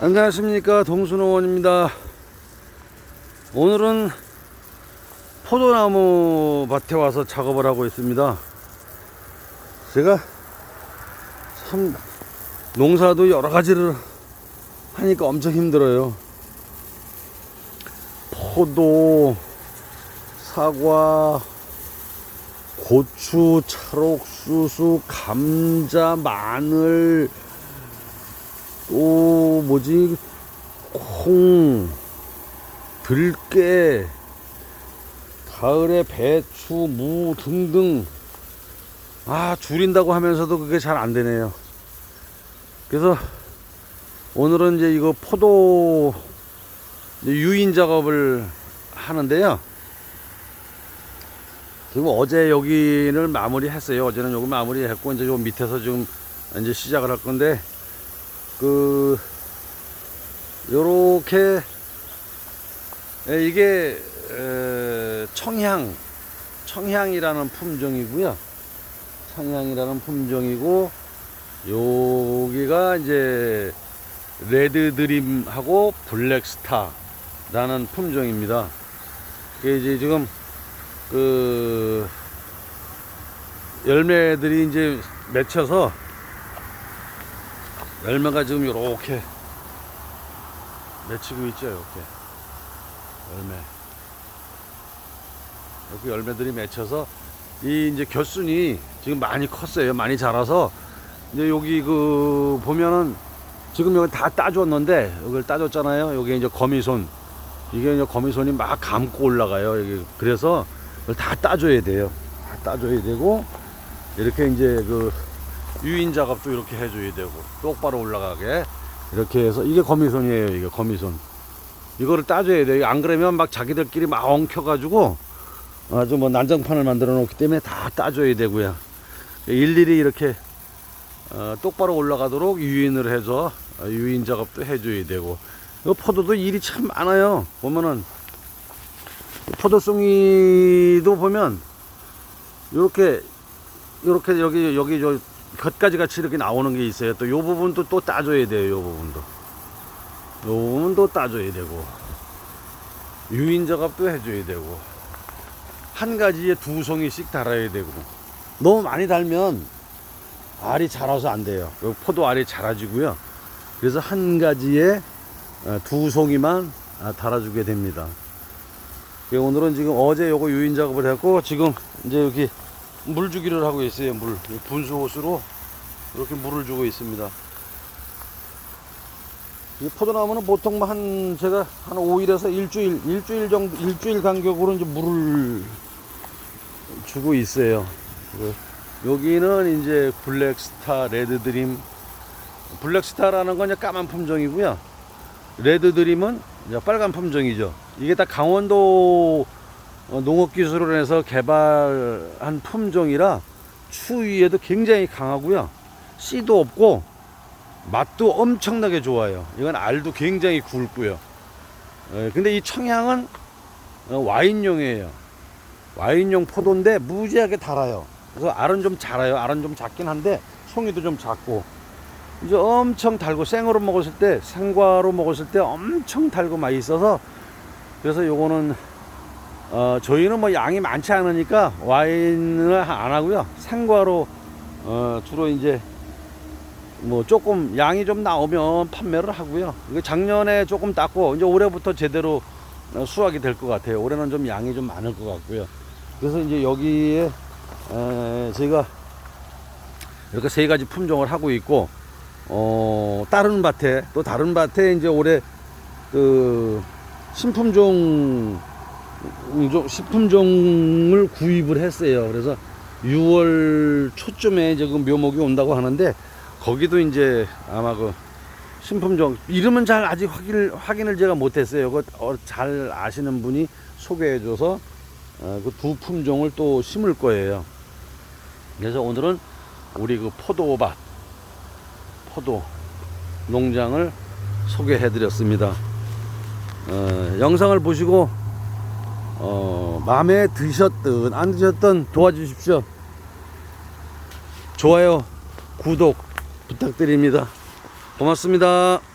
안녕하십니까. 동순호원입니다. 오늘은 포도나무 밭에 와서 작업을 하고 있습니다. 제가 참 농사도 여러 가지를 하니까 엄청 힘들어요. 포도 사과 고추 찰옥수수 감자 마늘 또 뭐지? 콩 들깨 가을에 배추 무 등등. 아 줄인다고 하면서도 그게 잘 안 되네요. 그래서 오늘은 이제 이거 포도 유인 작업을 하는데요. 지금 어제 여기를 마무리했어요. 어제는 여기 마무리했고 이제 요 밑에서 지금 이제 시작을 할 건데 그 요렇게 에, 이게 에, 청향 청향이라는 품종이고요. 청향이라는 품종이고 여기가 이제 레드 드림하고 블랙스타라는 품종입니다. 그게 이제 지금 그 열매들이 이제 맺혀서 열매가 지금 이렇게 맺히고 있죠 이렇게. 열매. 이렇게 열매들이 맺혀서 이 이제 겨순이 지금 많이 컸어요. 많이 자라서. 이제 여기 그 보면은 지금 여기 다 따줬는데 여기를 따줬잖아요. 여기 이제 거미손. 이게 이제 거미손이 막 감고 올라가요. 여기. 그래서 다 따줘야 돼요. 다 따줘야 되고 이렇게 이제 그 유인 작업도 이렇게 해줘야 되고 똑바로 올라가게. 이렇게 해서 이게 거미손이에요 이게 거미손. 이거를 따줘야 돼요. 안 그러면 막 자기들끼리 막 엉켜가지고 아주 뭐 난장판을 만들어 놓기 때문에 다 따줘야 되고요. 일일이 이렇게 어, 똑바로 올라가도록 유인을 해서 어, 유인 작업도 해줘야 되고. 이 포도도 일이 참 많아요. 보면은 포도송이도 보면 이렇게 이렇게 여기 여기 저 곁가지 같이 이렇게 나오는 게 있어요. 또 요 부분도 또 따줘야 돼요. 요 부분도. 요 부분도 따줘야 되고. 유인 작업도 해줘야 되고. 한 가지에 두 송이씩 달아야 되고. 너무 많이 달면 알이 자라서 안 돼요. 요 포도 알이 자라지고요. 그래서 한 가지에 어, 두 송이만 아, 달아주게 됩니다. 예, 오늘은 지금 어제 요거 유인 작업을 했고 지금 이제 여기 물 주기를 하고 있어요. 물 분수 호스로 이렇게 물을 주고 있습니다. 이 포도나무는 보통 뭐한 제가 한 5일에서 일주일 일주일 정도 일주일 간격으로 이제 물을 주고 있어요. 그 여기는 이제 블랙스타 레드드림 블랙스타라는 건 이제 까만 품종이고요. 레드드림은 이제 빨간 품종이죠. 이게 다 강원도 어, 농업기술을 해서 개발한 품종이라 추위에도 굉장히 강하고요. 씨도 없고 맛도 엄청나게 좋아요. 이건 알도 굉장히 굵고요. 예, 근데 이 청향은 어, 와인용이에요. 와인용 포도인데 무지하게 달아요. 그래서 알은 좀 작아요. 알은 좀 작긴 한데 송이도 좀 작고 이제 엄청 달고 생으로 먹었을 때 생과로 먹었을 때 엄청 달고 맛있어서 그래서 요거는 어, 저희는 뭐 양이 많지 않으니까 와인을 안 하고요. 생과로 어, 주로 이제 뭐 조금 양이 좀 나오면 판매를 하고요. 이거 작년에 조금 땄고 이제 올해부터 제대로 어, 수확이 될 것 같아요. 올해는 좀 양이 좀 많을 것 같고요. 그래서 이제 여기에 에, 저희가 이렇게 세 가지 품종을 하고 있고 어, 다른 밭에 또 다른 밭에 이제 올해 그 신품종 종- 식품종을 구입을 했어요. 그래서 6월 초쯤에 그 묘목이 온다고 하는데 거기도 이제 아마 그 신품종 이름은 잘 아직 확인을 확인을 제가 못했어요. 그거 어, 잘 아시는 분이 소개해줘서 어, 그두 품종을 또 심을 거예요. 그래서 오늘은 우리 그 포도밭 포도 농장을 소개해드렸습니다. 어, 영상을 보시고 어, 마음에 드셨든 안 드셨든 도와주십시오. 좋아요, 구독 부탁드립니다. 고맙습니다.